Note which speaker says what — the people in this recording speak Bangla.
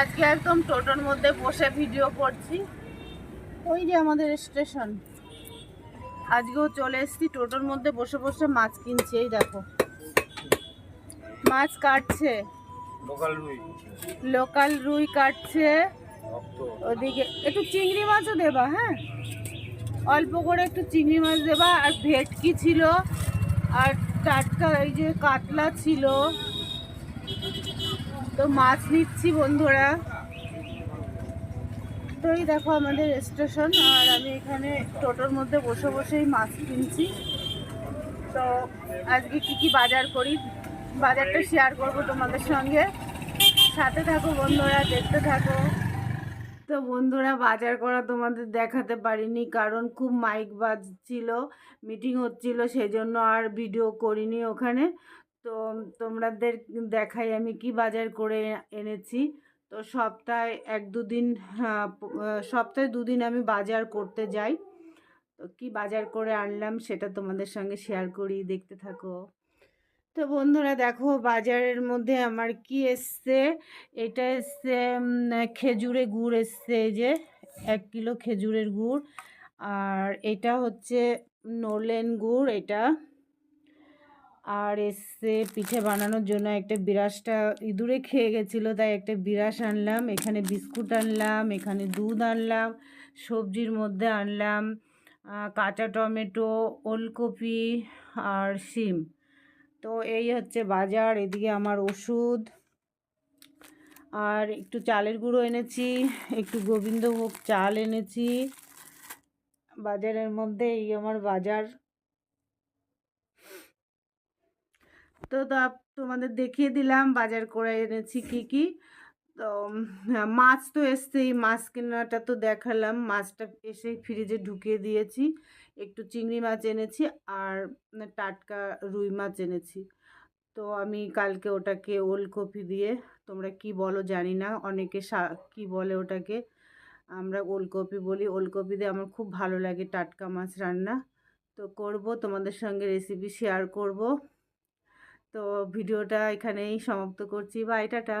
Speaker 1: আজকে একদম টোটোর মধ্যে বসে ভিডিও করছি। ওই যে আমাদের স্টেশন। আজকেও চলে এসছি টোটোর মধ্যে বসে বসে মাছ কিনছি এই দেখো। মাছ কাটছে।
Speaker 2: লোকাল রুই।
Speaker 1: কাটছে। ওদিকে একটু চিংড়ি মাছও দেবা হ্যাঁ? অল্প করে একটু চিংড়ি মাছ দেবা আর ভেটকি ছিল আর টাটকা এই যে কাতলা ছিল। তো মাছ নিচ্ছি বন্ধুরা। তো এই দেখো আমাদের স্টেশন, আর আমি এখানে টোটোর মধ্যে বসে বসেই মাছ কিনছি। তো আজকে কি কি বাজার করি, বাজারটা শেয়ার করব তোমাদের সঙ্গে। সাথে থাকো বন্ধুরা, দেখতে থাকো। তো বন্ধুরা, বাজার করা তোমাদের দেখাতে পারিনি, কারণ খুব মাইক বাজছিল মিটিং হচ্ছিল সেই জন্য আর ভিডিও করিনি ওখানে। তো তোমাদের দেখাই আমি কি বাজার করে এনেছি। তো সপ্তাহে এক দুদিন হ্যাঁ, সপ্তাহে দুদিন আমি বাজার করতে যাই। তো কি বাজার করে আনলাম সেটা তোমাদের সঙ্গে শেয়ার করি দেখতে থাকো। তো বন্ধুরা দেখো বাজারের মধ্যে আমার কি এসছে? এটা এসছে খেজুরে গুড় এসছে যে এক কিলো খেজুরের গুড়। আর এটা হচ্ছে নলেন গুড় এটা আর এসে পিঠে বানানোর জন্য একটা বিরাসটা ইঁদুরে খেয়ে গেছিল, তাই একটা বিরাস আনলাম। এখানে বিস্কুট আনলাম, এখানে দুধ আনলাম, সবজির মধ্যে আনলাম কাঁচা টমেটো, ওলকপি আর শিম। তো এই হচ্ছে বাজার, এদিকে আমার ওষুধ। আর একটু চালের গুঁড়ো এনেছি, একটু গোবিন্দভোগ চাল এনেছি। বাজারের মধ্যে এই আমার বাজার। তো তোমাদের দেখিয়ে দিলাম, বাজার করে এনেছি কি কি। তো মাছ তো এসছেই, মাছ কেনাটা তো দেখালাম, মাছটা এসে ফ্রিজে ঢুকিয়ে দিয়েছি। একটু চিংড়ি মাছ এনেছি আর টাটকা রুই মাছ এনেছি। তো আমি কালকে ওটাকে ওলকপি দিয়ে, তোমরা কি বলো জানি না, অনেকে কি বলে ওটাকে? আমরা ওলকপি বলি, ওলকপি দিয়ে আমার খুব ভালো লাগে টাটকা মাছ রান্না। তো করব, তোমাদের সঙ্গে রেসিপি শেয়ার করব। তো ভিডিওটা এখানেই সমাপ্ত করছি। Bye tata.